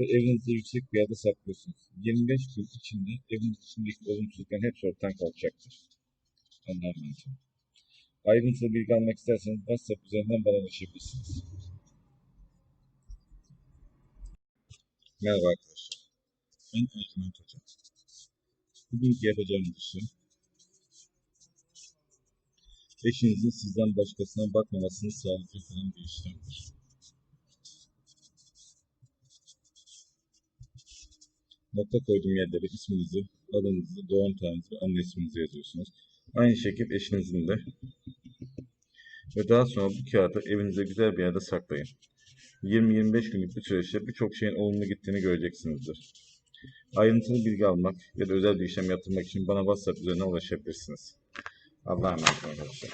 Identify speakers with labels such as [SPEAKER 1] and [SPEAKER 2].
[SPEAKER 1] ve evinizde yüksek bir yerde saklıyorsunuz. 25 gün içinde evin içindeki olumsuzlukların hepsi ortadan kalkacaktır. Emanet olun. Ayrıntılı bilgi almak isterseniz WhatsApp üzerinden bana ulaşabilirsiniz. Merhaba arkadaşlar. Ben Ercüment Hocam. Bugünkü yapacağımız işlem eşinizin sizden başkasına bakmamasını sağlayacak olan bir işlemdir. Nokta koyduğum yerlere isminizi, adınızı, doğum tarihinizi, anne isminizi yazıyorsunuz. Aynı şekilde eşinizin de. Ve daha sonra bu kağıdı evinize güzel bir yerde saklayın. 20-25 günlük bir süreçte birçok şeyin olumlu gittiğini göreceksinizdir. Ayrıntılı bilgi almak ya da özel bir işlem yaptırmak için bana WhatsApp üzerinden ulaşabilirsiniz. Allah'a emanet olun arkadaşlar.